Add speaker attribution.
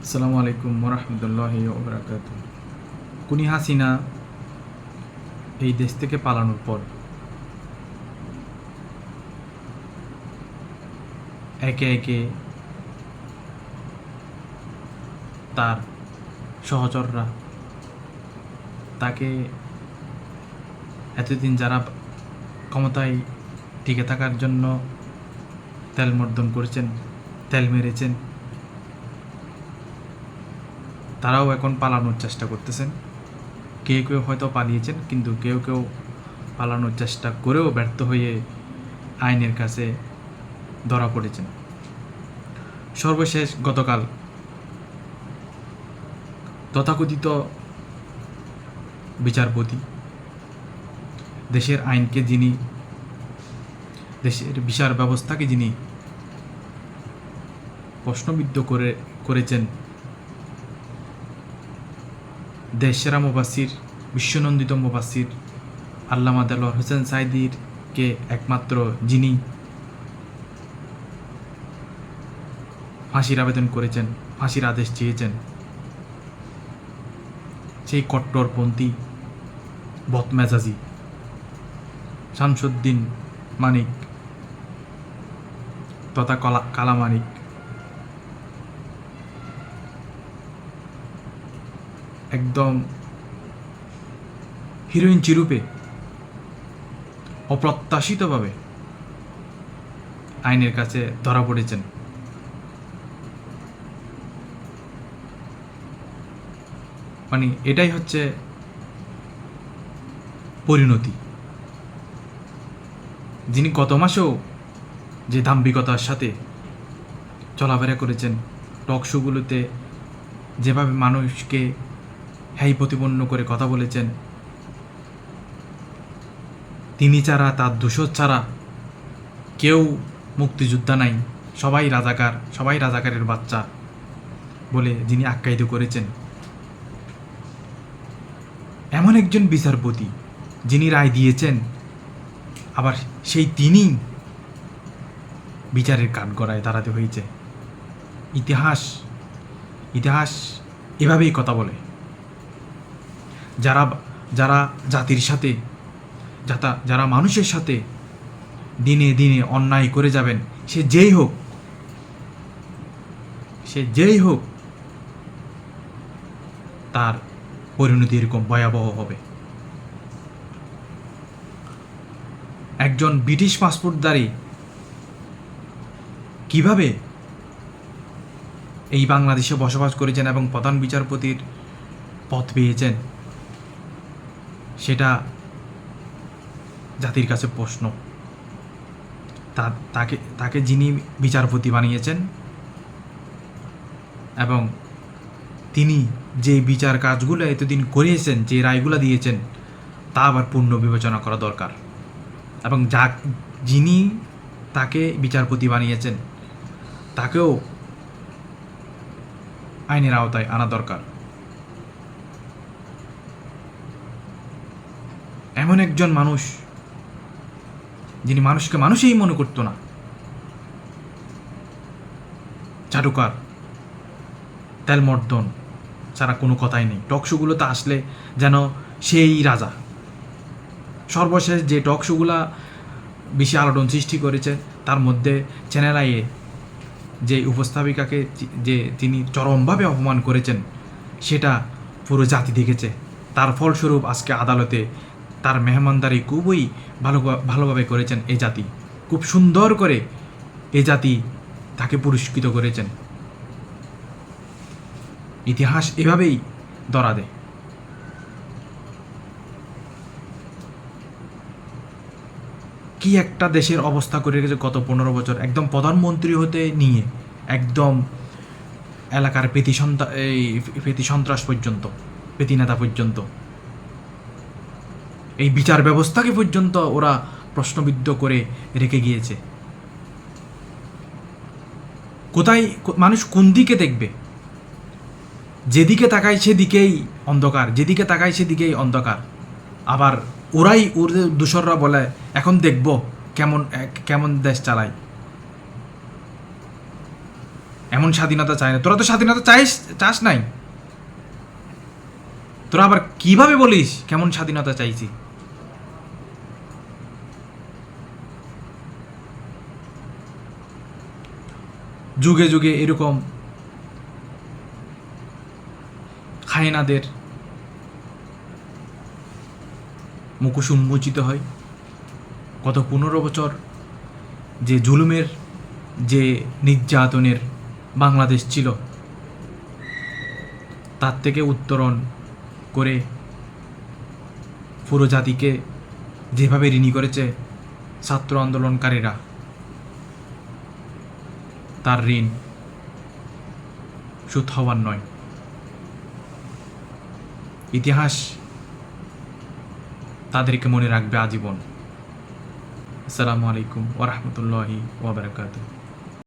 Speaker 1: আসসালামু আলাইকুম ওরহমতুল্লাহ ওবরাকাত কুনি হাসিনা এই দেশ থেকে পালানোর পর একে একে তার সহচররা তাকে এতদিন যারা ক্ষমতায় টিকে থাকার জন্য তেল মর্দন করেছেন, তেল মেরেছেন তারাও এখন পালানোর চেষ্টা করতেছেন। কেউ কেউ হয়তো পালিয়েছেন, কিন্তু কেউ কেউ পালানোর চেষ্টা করেও ব্যর্থ হয়ে আইনের কাছে ধরা পড়েছেন। সর্বশেষ গতকাল তথাকথিত বিচারপতি দেশের আইনকে যিনি, দেশের বিচার ব্যবস্থাকে যিনি প্রশ্নবিদ্ধ করে, করেছেন দেশেরা মুবাসির বিশ্বনন্দিত মুবাসির আল্লামা দেলোয়ার হোসেন সাইদিরকে একমাত্র যিনি ফাঁসির আবেদন করেছেন, ফাঁসির আদেশ চেয়েছেন। সেই কট্টরপন্থী, বদমেজাজি শামসুদ্দিন মানিক, তথা কলা, কালামানিক। একদম হিরোইন চিরূপে, অপ্রত্যাশিতভাবে আইনের কাছে ধরা পড়েছেন। মানে এটাই হচ্ছে পরিণতি। যিনি গত মাসেও যে দাম্ভিকতার সাথে চলাফেরা করেছেন, টক শোগুলোতে যেভাবে মানুষকে হ্যাই প্রতিপন্ন করে কথা বলেছেন। তিনি ছাড়া, তার দূষর ছাড়া কেউ মুক্তিযোদ্ধা নাই। সবাই রাজাকার, সবাই রাজাকারের বাচ্চা বলে যিনি আখ্যায়িত করেছেন। এমন একজন বিচারপতি যিনি রায় দিয়েছেন, আবার সেই তিনি বিচারের কাঠগড়ায় দাঁড়াতে হয়েছে। ইতিহাস ইতিহাস এভাবেই কথা বলে। যারা যারা জাতির সাথে, যাতা, যারা মানুষের সাথে দিনে দিনে অন্যায় করে যাবেন, সে যেই হোক, সে যেই হোক, তার পরিণতি এরকম ভয়াবহ হবে। একজন ব্রিটিশ পাসপোর্টধারী কীভাবে এই বাংলাদেশে বসবাস করেছেন এবং প্রধান বিচারপতির পথ পেয়েছেন? সেটা জাতির কাছে প্রশ্ন। তাকে তাকে যিনি বিচারপতি বানিয়েছেন এবং তিনি যে বিচার কাজগুলো এতদিন করিয়েছেন, যে রায়গুলো দিয়েছেন, তা আবার পূর্ণ বিবেচনা করা দরকার। এবং যা, যিনি তাকে বিচারপতি বানিয়েছেন, তাকেও আইনের আওতায় আনা দরকার। এমন একজন মানুষ, যিনি মানুষকে মানুষই মনে করতো না। চাটুকার তেলমর্দন, ছাড়া কোনো কথাই নেই। টক শোগুলোতে আসলে যেন সেই রাজা। সর্বশেষ যে টক শোগুলা বেশি আলোড়ন সৃষ্টি করেছে, তার মধ্যে চ্যানেল আইয়ে যে উপস্থাপিকাকে যে তিনি চরমভাবে অপমান করেছেন, সেটা পুরো জাতি দেখেছে। তার ফলস্বরূপ আজকে আদালতে তার মেহমানদারি খুবই ভালো ভালোভাবে করেছেন এ জাতি। খুব সুন্দর করে এ জাতি তাকে পুরস্কৃত করেছেন। ইতিহাস এভাবেই ধরা দেয়। কি একটা দেশের অবস্থা করে রেখেছে গত পনেরো বছর। একদম প্রধানমন্ত্রী হতে নিয়ে একদম এলাকার পেতি সন্ত্রা এই পেতি সন্ত্রাস পর্যন্ত পেতি নেতা পর্যন্ত। এই বিচার ব্যবস্থাকে পর্যন্ত ওরা প্রশ্নবিদ্ধ করে রেখে গিয়েছে। কোথায় মানুষ কোন দিকে দেখবে? যেদিকে তাকায় সেদিকেই অন্ধকার, যেদিকে তাকায় সেদিকেই অন্ধকার। আবার ওরাই ওদের দূষররা বলে, এখন দেখব কেমন কেমন দেশ চালায়। এমন স্বাধীনতা চায় না। তোরা তো স্বাধীনতা চাইস, চাস নাই। তোরা আবার কীভাবে বলিস কেমন স্বাধীনতা চাইছি? যুগে যুগে এরকম খায়নাদের মুখোশ উন্মোচিত হয়। গত পনেরো বছর যে জুলুমের, যে নির্যাতনের বাংলাদেশ ছিল, তার থেকে উত্তরণ করে পুরো জাতিকে যেভাবে ঋণী করেছে ছাত্র আন্দোলনকারীরা তার ঋণ সুদ হওয়ার নয়। ইতিহাস তাদেরকে মনে রাখবে আজীবন। আসসালামু আলাইকুম ওরহমতুল্লাহি ওবরাকাতুহ